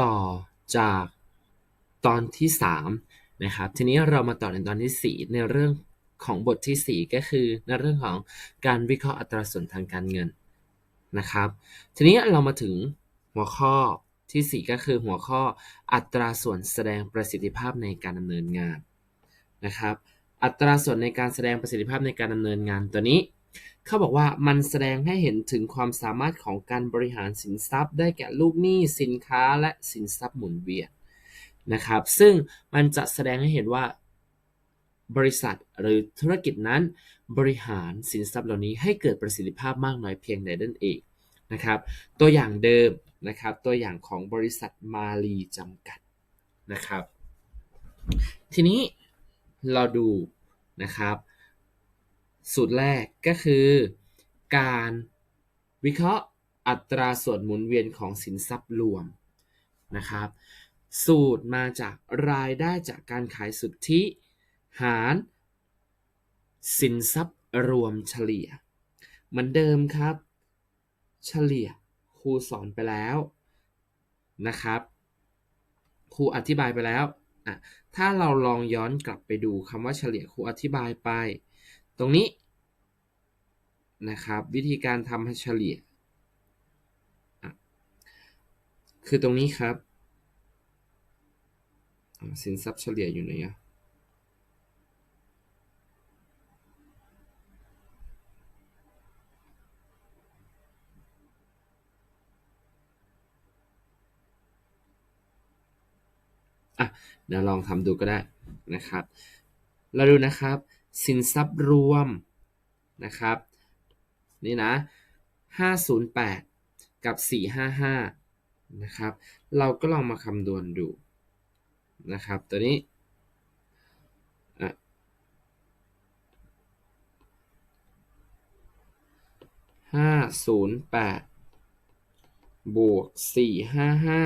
ต่อจากตอนที่3นะครับ ทีนี้เรามาต่อในตอนที่4ในเรื่องของบทที่4ก็คือในเรื่องของการวิเคราะห์อัตราส่วนทางการเงินนะครับ ทีนี้เรามาถึงหัวข้อที่4ก็คือหัวข้ออัตราส่วนแสดงประสิทธิภาพในการดำเนินงานนะครับ อัตราส่วนในการแสดงประสิทธิภาพในการดำเนินงานตัวนี้ เขาบอกว่ามันแสดงให้เห็นถึงความสามารถของการบริหารสินทรัพย์ ได้แก่ลูกหนี้สินค้าและสินทรัพย์หมุนเวียนนะครับ ซึ่งมันจะแสดงให้เห็นว่า บริษัทหรือธุรกิจนั้น บริหารสินทรัพย์เหล่านี้ให้เกิดประสิทธิภาพมากน้อยเพียงใดนั่นเองนะครับ ตัวอย่างเดิมนะครับตัวอย่างของบริษัทมาลีจำกัดนะครับ ทีนี้เราดูนะครับ สูตรแรกก็คือ การวิเคราะห์อัตราส่วนหมุนเวียนของสินทรัพย์รวมนะครับ สูตรมาจากรายได้จากการขายสุทธิหาร สินทรัพย์รวมเฉลี่ย เหมือนเดิมครับ เฉลี่ยครูสอนไปแล้วนะครับครูอธิบายไปแล้วอะถ้าเราลองย้อนกลับไปดูคำว่าเฉลี่ยครูอธิบายไป ตรงนี้นะครับวิธีการทำให้เฉลี่ย คือตรงนี้ครับ สินทรัพย์เฉลี่ยอยู่ไหนอะอะเดี๋ยวลองทำดูก็ได้นะครับ เราดูนะครับ สินทรัพย์รวมนะครับนี่นะ 508 กับ 455 นะครับ เราก็ลองมาคำนวณดูนะครับ ตัวนี้ห้าศูนย์แปดบวกสี่ห้าห้า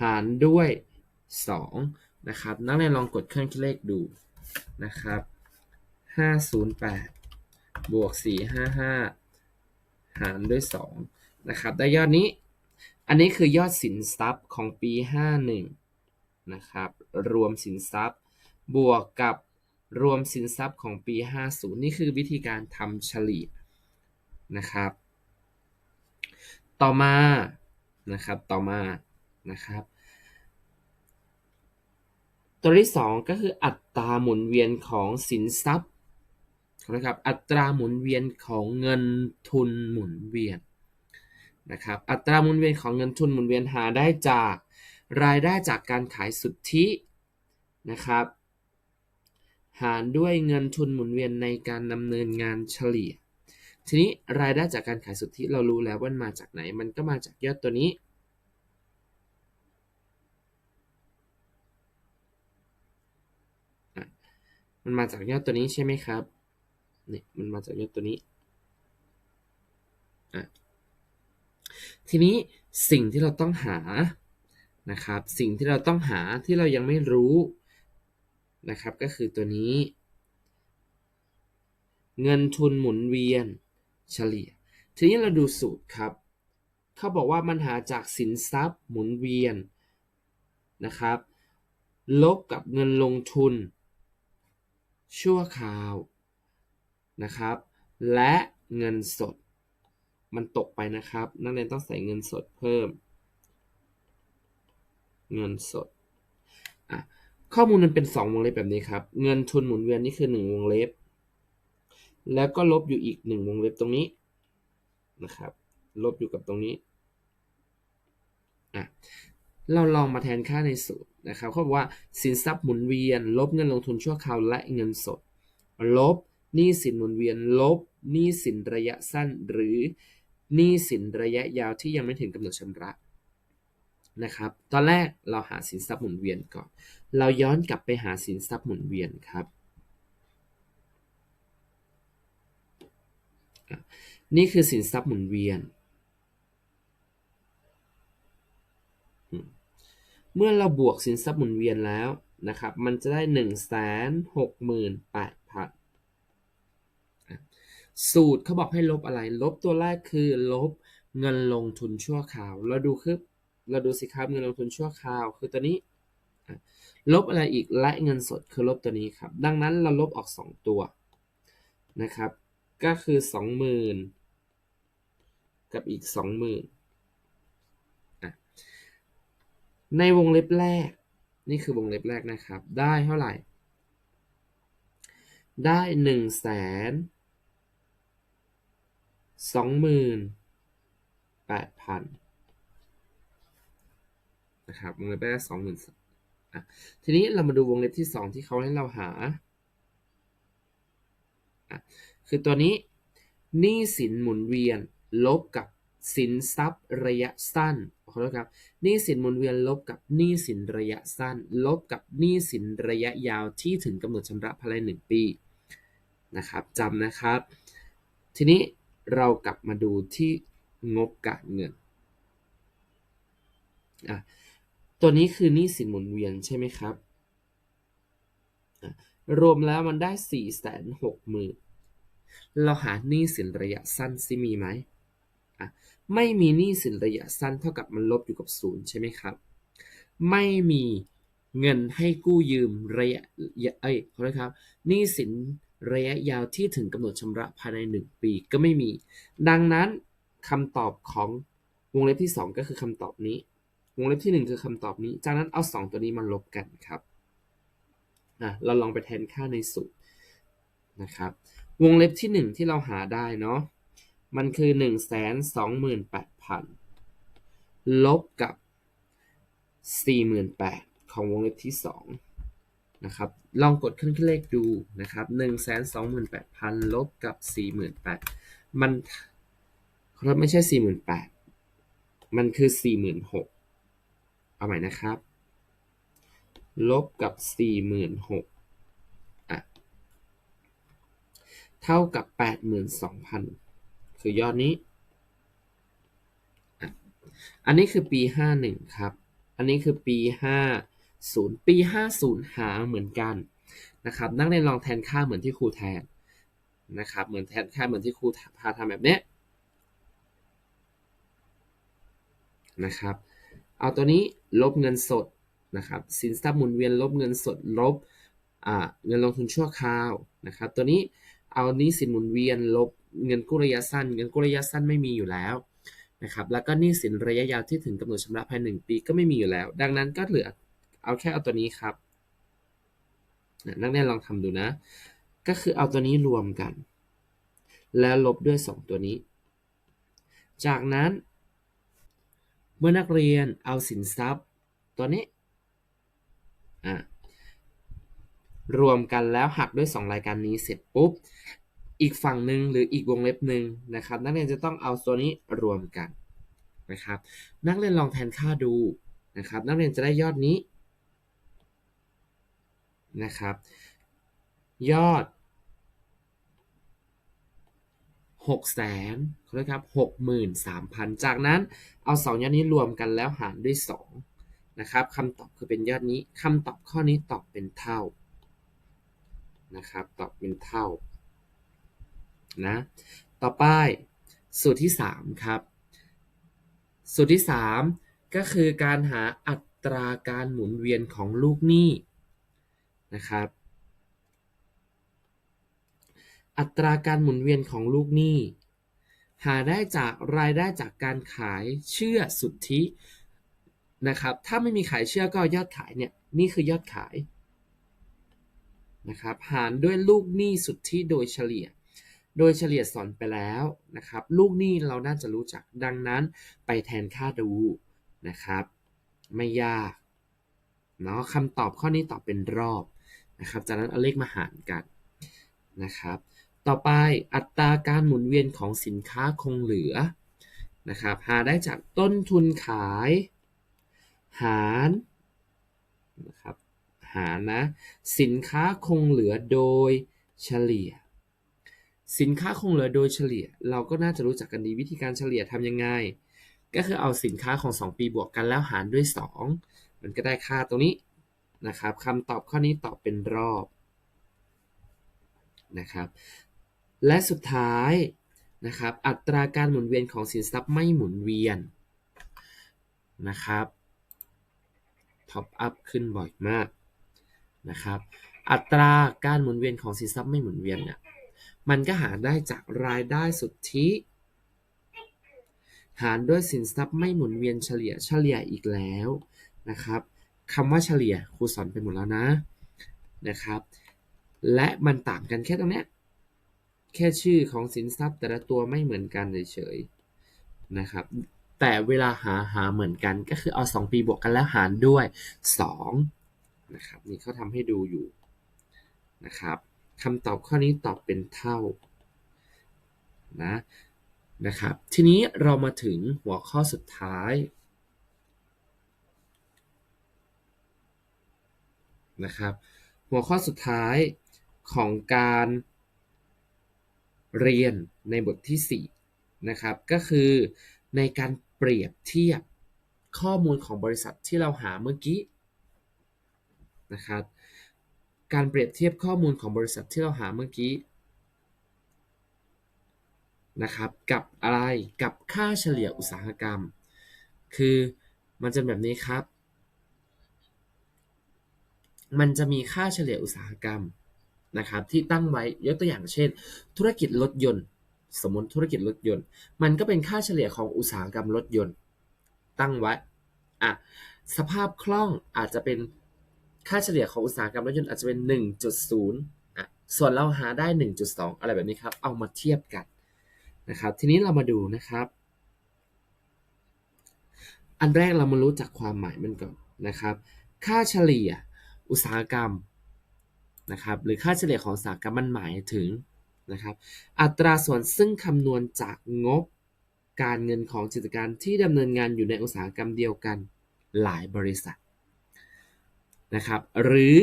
หารด้วย2 นะครับ นักเรียนลองกดเครื่องคิดเลขดูนะครับ 508 บวก 455 หารด้วย 2 นะครับ ได้ยอดนี้ อันนี้คือยอดสินทรัพย์ของปี 51 นะครับ รวมสินทรัพย์บวกกับรวมสินทรัพย์ของปี 50 นี่คือวิธีการทำเฉลี่ยนะครับ ต่อมานะครับ ต่อมานะครับ ตัวที่ 2 ก็คืออัตราหมุนเวียนของสินทรัพย์นะครับอัตราหมุนเวียนของเงินทุนหมุนเวียนนะครับอัตราหมุนเวียนของเงินทุนหมุนเวียนหาได้จากรายได้จากการขายสุทธินะครับหารด้วยเงินทุนหมุนเวียนในการดำเนินงานเฉลี่ย ทีนี้รายได้จากการขายสุทธิเรารู้แล้วว่ามันมาจากไหน มันก็มาจากยอดตัวนี้ มันมาจากยอดตัวนี้ใช่ไหมครับเนี่ยมันมาจากยอดตัวนี้อะทีนี้สิ่งที่เราต้องหานะครับ สิ่งที่เราต้องหาที่เรายังไม่รู้นะครับก็คือตัวนี้ เงินทุนหมุนเวียนเฉลี่ย ทีนี้เราดูสูตรครับ เขาบอกว่ามันหาจากสินทรัพย์หมุนเวียนนะครับ ลบกับเงินลงทุน ชั่วคราวนะครับ และเงินสด มันตกไปนะครับ นักเรียนต้องใส่เงินสดเพิ่ม เงินสดอะข้อมูลมันเป็น 2 วงเล็บแบบนี้ครับ เงินทุนหมุนเวียนนี่คือ 1 วงเล็บ แล้วก็ลบอยู่อีก 1 วงเล็บตรงนี้นะครับ ลบอยู่กับตรงนี้อะเราลองมาแทนค่าในสูตร นะครับเขาบอกว่าสินทรัพย์หมุนเวียน ลบเงินลงทุนชั่วคราวและเงินสด ลบหนี้สินหมุนเวียน ลบหนี้สินระยะสั้น หรือหนี้สินระยะยาวที่ยังไม่ถึงกำหนดชำระนะครับ ตอนแรกเราหาสินทรัพย์หมุนเวียนก่อน เราย้อนกลับไปหาสินทรัพย์หมุนเวียนครับ นี่คือสินทรัพย์หมุนเวียน เมื่อเราบวกสินทรัพย์หมุนเวียนแล้วนะครับ มันจะได้ 1 6 8 0 0 0 สูตรเขาบอกให้ลบอะไร ลบตัวแรกคือลบเงินลงทุนชั่วคราว เราดูคือเราดูสิครับเงินลงทุนชั่วคราว คือตัวนี้ ลบอะไรอีกและเงินสดคือลบตัวนี้ครับ ดังนั้นเราลบออก 2 ตัวนะครับ ก็คือ 20,000 กับอีก 20,000อะ ในวงเล็บแรก นี่คือวงเล็บแรกนะครับ ได้เท่าไหร่ ได้หนึ่งแสนสองหมื่นแปดพันนะครับวงเล็บแรกสองหมื่นทีนี้เรามาดูวงเล็บที่สองที่เขาให้เราหา คือตัวนี้หนี้สินหมุนเวียน ลบกับสินทรัพย์ระยะสั้น ขอโทษครับหนี้สินหมุนเวียนลบกับหนี้สินระยะสั้น ลบกับหนี้สินระยะยาวที่ถึงกำหนดชำระภายในหนึ่งปีนะครับจำนะครับ ทีนี้เรากลับมาดูที่งบการเงินอะตัวนี้คือหนี้สินหมุนเวียนใช่ไหมครับรวมแล้วมันได้สี่แสนหกหมื่นเราหาหนี้สินระยะสั้นซิมีไหมอะ ไม่มีหนี้สินระยะสั้นเท่ากับมันลบอยู่กับศูนย์ใช่ไหมครับ ไม่มีเงินให้กู้ยืมระยะเอ้ยขอโทษครับหนี้สินระยะยาวที่ถึงกำหนดชำระภายใน 1 ปีก็ไม่มี ดังนั้นคำตอบของวงเล็บที่ 2 ก็คือคำตอบนี้ วงเล็บที่ 1 คือคำตอบนี้ จากนั้นเอา 2 ตัวนี้มาลบกันครับอะเราลองไปแทนค่าในสูตรนะครับ วงเล็บที่ 1 ที่เราหาได้เนาะ มันคือ 1 2 8 0 0 0 ลบกับ 48,000 ของวงเล็บที่ 2 นะครับ ลองกดเครื่องคิดเลขดูนะครับ128,000 ลบกับ 48,000 มันครับไม่ใช่ 48,000 มันคือ 46,000 เอาใหม่นะครับ ลบกับ 46,000 อะ เท่ากับ 82,000 คือยอดนี้ อันนี้คือปี 51 ครับ อันนี้คือปี 50 ปี 50 หาเหมือนกันนะครับ นักเรียนลองแทนค่าเหมือนที่ครูแทนนะครับ เหมือนแทนค่าเหมือนที่ครูพาทำแบบนี้นะครับ เอาตัวนี้ลบเงินสดนะครับ สินทรัพย์หมุนเวียนลบเงินสดลบเงินลงทุนชั่วคราวนะครับ ตัวนี้เอานี้สินหมุนเวียนลบ เงินกู้ระยะสั้น เงินกู้ระยะสั้นไม่มีอยู่แล้วนะครับแล้วก็หนี้สินระยะยาวที่ถึงกำหนดชำระภายใน1ปีก็ไม่มีอยู่แล้ว ดังนั้นก็เหลือเอาแค่เอาตัวนี้ครับนักเรียนลองทำดูนะ ก็คือเอาตัวนี้รวมกัน แล้วลบด้วย 2 ตัวนี้ จากนั้น เมื่อนักเรียนเอาสินทรัพย์ตัวนี้รวมกันแล้วหักด้วย 2 รายการนี้เสร็จปุ๊บ อีกฝั่งหนึ่งหรืออีกวงเล็บหนึ่งนะครับ นักเรียนจะต้องเอาตัวนี้รวมกันนะครับ นักเรียนลองแทนค่าดูนะครับ นักเรียนจะได้ยอดนี้นะครับ ยอด6แสนนะครับ63,000จากนั้นเอา2ยอดนี้รวมกันแล้วหารด้วย2นะครับคำตอบคือเป็นยอดนี้คำตอบข้อนี้ตอบเป็นเท่านะครับ ตอบเป็นเท่า นะ ต่อไปสูตรที่ 3 ครับ สูตรที่ 3 ก็คือการหาอัตราการหมุนเวียนของลูกหนี้นะครับ อัตราการหมุนเวียนของลูกหนี้ หาได้จากรายได้จากการขายเชื่อสุทธินะครับ ถ้าไม่มีขายเชื่อก็ยอดขายเนี่ยนี่คือยอดขายนะครับหารด้วยลูกหนี้สุทธิโดยเฉลี่ย โดยเฉลี่ยสอนไปแล้วนะครับ ลูกหนี้เราน่าจะรู้จักดังนั้นไปแทนค่าดูนะครับ ไม่ยากเนาะคำตอบข้อนี้ตอบเป็นรอบนะครับ จากนั้นเอาเลขมาหารกันนะครับ ต่อไปอัตราการหมุนเวียนของสินค้าคงเหลือนะครับหาได้จากต้นทุนขาย หารนะครับหารนะสินค้าคงเหลือโดยเฉลี่ย สินค้าคงเหลือโดยเฉลี่ย เราก็น่าจะรู้จักกันดีวิธีการเฉลี่ยทำยังไง ก็คือเอาสินค้าของ 2 ปีบวกกันแล้วหารด้วย 2 มันก็ได้ค่าตรงนี้นะครับคำตอบข้อนี้ตอบเป็นรอบนะครับ และสุดท้ายนะครับ อัตราการหมุนเวียนของสินทรัพย์ไม่หมุนเวียนนะครับท็อปอัพขึ้นบ่อยมากนะครับ อัตราการหมุนเวียนของสินทรัพย์ไม่หมุนเวียนเนี่ย มันก็หารได้จากรายได้สุทธิ หารด้วยสินทรัพย์ไม่หมุนเวียนเฉลี่ยเฉลี่ยอีกแล้วนะครับคำว่าเฉลี่ยครูสอนไปหมดแล้วนะนะครับ และมันต่างกันแค่ตรงเนี้ยแค่ชื่อของสินทรัพย์แต่ละตัวไม่เหมือนกันเฉยๆนะครับแต่เวลาหาหาเหมือนกันก็คือเอา 2 ปีบวกกันแล้วหารด้วย2นะครับนี่เขาทำให้ดูอยู่นะครับ คำตอบข้อนี้ตอบเป็นเท่านะนะครับ ทีนี้เรามาถึงหัวข้อสุดท้ายนะครับหัวข้อสุดท้ายของการเรียนในบทที่ 4 นะครับ ก็คือในการเปรียบเทียบข้อมูลของบริษัทที่เราหาเมื่อกี้นะครับ การเปรียบเทียบข้อมูลของบริษัทที่เราหาเมื่อกี้นะครับกับอะไรกับค่าเฉลี่ยอุตสาหกรรม คือมันจะแบบนี้ครับ มันจะมีค่าเฉลี่ยอุตสาหกรรมนะครับที่ตั้งไว้ยกตัวอย่างเช่น ธุรกิจรถยนต์ สมมติธุรกิจรถยนต์ มันก็เป็นค่าเฉลี่ยของอุตสาหกรรมรถยนต์ ตั้งไว้อะสภาพคล่องอาจจะเป็น ค่าเฉลี่ยของอุตสาหกรรมรถยนต์อาจจะเป็น 1.0อะส่วนเราหาได้ 1.2 อะไรแบบนี้ครับ เอามาเทียบกันนะครับ ทีนี้เรามาดูนะครับ อันแรกเรามารู้จักความหมายมันก่อนนะครับ ค่าเฉลี่ยอุตสาหกรรมนะครับ หรือค่าเฉลี่ยของอุตสาหกรรมมันหมายถึงนะครับ อัตราส่วนซึ่งคำนวณจากงบการเงินของกิจการที่ดำเนินงานอยู่ในอุตสาหกรรมเดียวกันหลายบริษัท นะครับ หรือ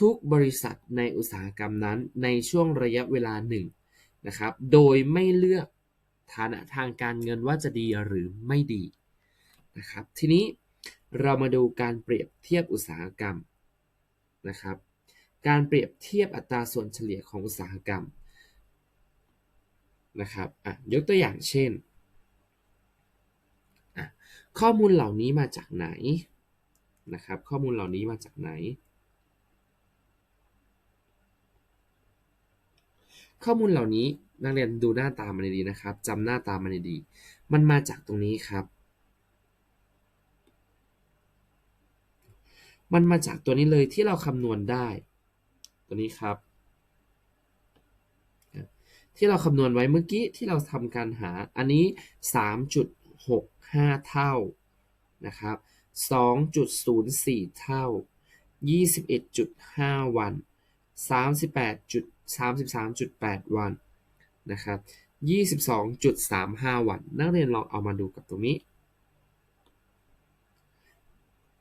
ทุกบริษัทในอุตสาหกรรมนั้นในช่วงระยะเวลาหนึ่งนะครับ โดยไม่เลือกฐานะทางการเงินว่าจะดีหรือไม่ดีนะครับ ทีนี้เรามาดูการเปรียบเทียบอุตสาหกรรมนะครับ การเปรียบเทียบอัตราส่วนเฉลี่ยของอุตสาหกรรมนะครับอะยกตัวอย่างเช่น ข้อมูลเหล่านี้มาจากไหน นะครับ ข้อมูลเหล่านี้มาจากไหน ข้อมูลเหล่านี้นักเรียนดูหน้าตามันดีนะครับจำหน้าตามันดี มันมาจากตรงนี้ครับ มันมาจากตัวนี้เลยที่เราคำนวณได้ ตัวนี้ครับ ที่เราคำนวณไว้เมื่อกี้ที่เราทำการหา อันนี้ 3.65 เท่านะครับ 2.04เท่า21.5วัน38.33.8วันนะครับ22.35วัน นักเรียนลองเอามาดูกับตรงนี้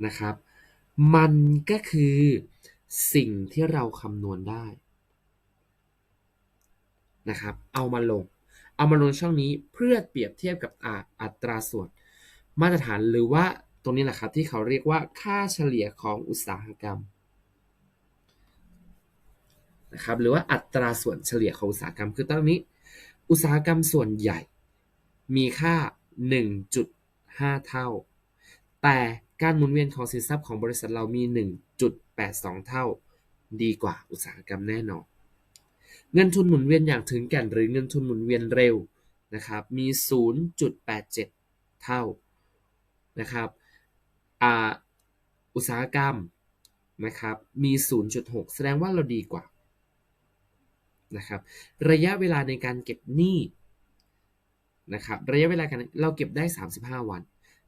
นะครับ มันก็คือสิ่งที่เราคำนวณได้นะครับ เอามาลง เอามาลงช่องนี้เพื่อเปรียบเทียบกับอัตราส่วนมาตรฐานหรือว่า ตรงนี้แหละครับที่เขาเรียกว่าค่าเฉลี่ยของอุตสาหกรรมนะครับหรือว่าอัตราส่วนเฉลี่ยของอุตสาหกรรมคือตอนนี้ อุตสาหกรรมส่วนใหญ่มีค่า 1.5 เท่า แต่การหมุนเวียนของสินทรัพย์ของบริษัทเรามี 1.82 เท่า ดีกว่าอุตสาหกรรมแน่นอนเงินทุนหมุนเวียนอย่างถึงแก่นหรือเงินทุนหมุนเวียนเร็วนะครับมี 0.87 เท่านะครับ อุตสาหกรรมนะครับมี 0.6 แสดงว่าเราดีกว่านะครับระยะเวลาในการเก็บหนี้นะครับระยะเวลาการเราเก็บได้ 35 วัน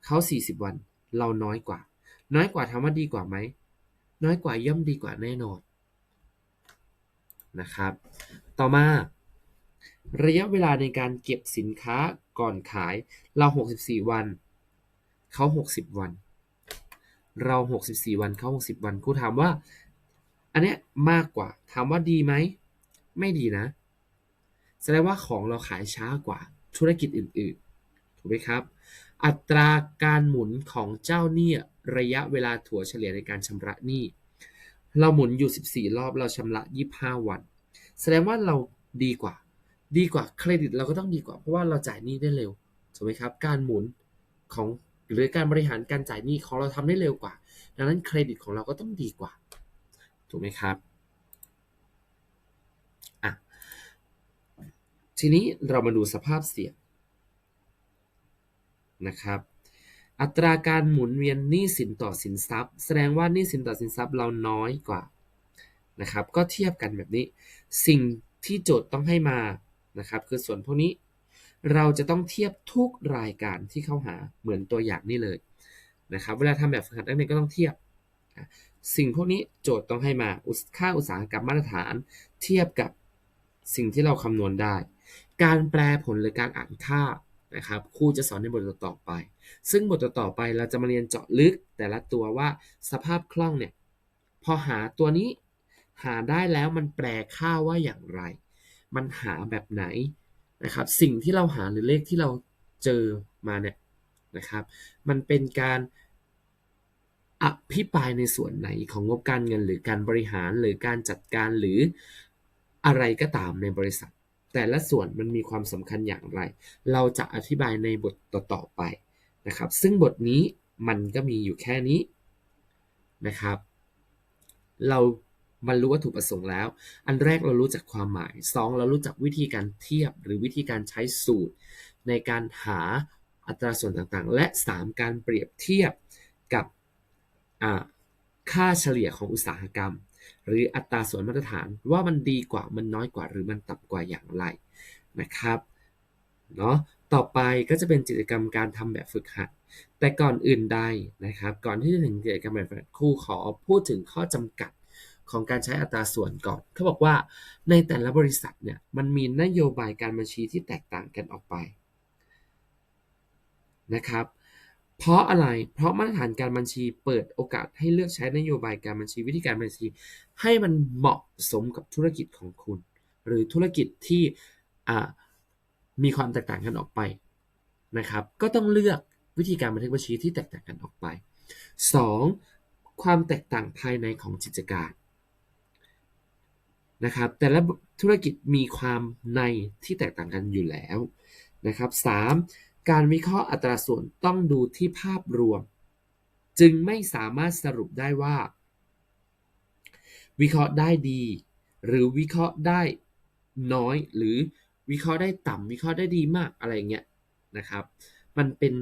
เขา 40 วัน เราน้อยกว่า น้อยกว่าถามว่าดีกว่าไหม น้อยกว่าย่อมดีกว่าแน่นอนนะครับ ต่อมา ระยะเวลาในการเก็บสินค้าก่อนขายเรา 64 วันเขา 60 วัน เรา 64 วันเขา60 วันครูถามว่า อันเนี้ยมากกว่า ถามว่าดีไหม ไม่ดีนะ แสดงว่าของเราขายช้ากว่าธุรกิจอื่นๆ ถูกไหมครับ อัตราการหมุนของเจ้าหนี้ระยะเวลาถัวเฉลี่ยในการชำระหนี้ เราหมุนอยู่ 14 รอบเราชำระ 25 วัน แสดงว่าเราดีกว่า ดีกว่าเครดิตเราก็ต้องดีกว่าเพราะว่าเราจ่ายหนี้ได้เร็ว ถูกไหมครับ การหมุนของ หรือการบริหารการจ่ายหนี้ของเราทำได้เร็วกว่า ดังนั้นเครดิตของเราก็ต้องดีกว่า ถูกไหมครับอะทีนี้เรามาดูสภาพเสี่ยงนะครับ อัตราการหมุนเวียนหนี้สินต่อสินทรัพย์ แสดงว่าหนี้สินต่อสินทรัพย์เราน้อยกว่านะครับ ก็เทียบกันแบบนี้ สิ่งที่โจทย์ต้องให้มานะครับ คือส่วนพวกนี้ เราจะต้องเทียบทุกรายการที่เข้าหาเหมือนตัวอย่างนี่เลยนะครับเวลาทำแบบฝึกหัดนักเรียนก็ต้องเทียบ สิ่งพวกนี้โจทย์ต้องให้มาค่าอุตสาหกรรมมาตรฐาน เทียบกับสิ่งที่เราคำนวณได้ การแปลผลหรือการอ่านค่านะครับครูจะสอนในบทต่อไป ซึ่งบทต่อไปเราจะมาเรียนเจาะลึกแต่ละตัวว่าสภาพคล่องเนี่ยพอหาตัวนี้หาได้แล้วมันแปลค่าว่าอย่างไร มันหาแบบไหน นะครับสิ่งที่เราหาหรือเลขที่เราเจอมาเนี่ยนะครับมันเป็นการอภิปรายในส่วนไหนของงบการเงินหรือการบริหารหรือการจัดการหรืออะไรก็ตามในบริษัท แต่ละส่วนมันมีความสำคัญอย่างไร เราจะอธิบายในบทต่อๆไปนะครับ ซึ่งบทนี้มันก็มีอยู่แค่นี้นะครับ เรา มันรู้วัตถุประสงค์แล้ว อันแรกเรารู้จักความหมาย 2 เรารู้จักวิธีการเทียบหรือวิธีการใช้สูตร ในการหาอัตราส่วนต่างๆ และ 3 การเปรียบเทียบกับค่าเฉลี่ยของอุตสาหกรรม หรืออัตราส่วนมาตรฐานว่ามันดีกว่ามันน้อยกว่าหรือมันต่ำกว่าอย่างไรนะครับเนาะต่อไปก็จะเป็นกิจกรรมการทำแบบฝึกหัด แต่ก่อนอื่นใดนะครับ ก่อนที่จะถึงกิจกรรมแบบฝึกหัดครูขอพูดถึงข้อจำกัด ของการใช้อัตราส่วนก่อน เขาบอกว่าในแต่ละบริษัทเนี่ยมันมีนโยบายการบัญชีที่แตกต่างกันออกไปนะครับ เพราะอะไร เพราะมาตรฐานการบัญชีเปิดโอกาสให้เลือกใช้นโยบายการบัญชีวิธีการบัญชี ให้มันเหมาะสมกับธุรกิจของคุณ หรือธุรกิจที่มีความแตกต่างกันออกไปนะครับ ก็ต้องเลือกวิธีการบันทึกบัญชีที่แตกต่างกันออกไป 2. ความแตกต่างภายในของกิจการ นะครับแต่ละธุรกิจมีความในที่แตกต่างกันอยู่แล้วนะครับ 3. การวิเคราะห์อัตราส่วนต้องดูที่ภาพรวม จึงไม่สามารถสรุปได้ว่า วิเคราะห์ได้ดี หรือวิเคราะห์ได้น้อย หรือวิเคราะห์ได้ต่ำวิเคราะห์ได้ดีมากอะไรเงี้ยนะครับ มันเป็น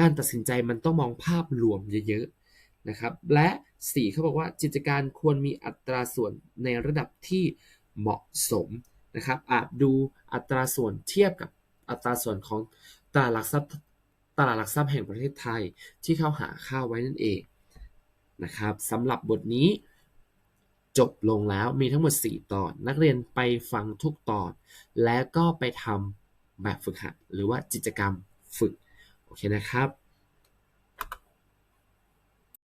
การตัดสินใจมันต้องมองภาพรวมเยอะๆ นะครับ และ 4เขาบอกว่ากิจการควรมีอัตราส่วนในระดับที่เหมาะสมนะครับ อาจดูอัตราส่วนเทียบกับอัตราส่วนของตลาดหลักทรัพย์ตลาดหลักทรัพย์แห่งประเทศไทยที่เขาหาค่าไว้นั่นเองนะครับสำหรับบทนี้จบลงแล้วมีทั้งหมด 4 ตอน นักเรียนไปฟังทุกตอน และก็ไปทำแบบฝึกหัดหรือว่ากิจกรรมฝึก โอเคนะครับ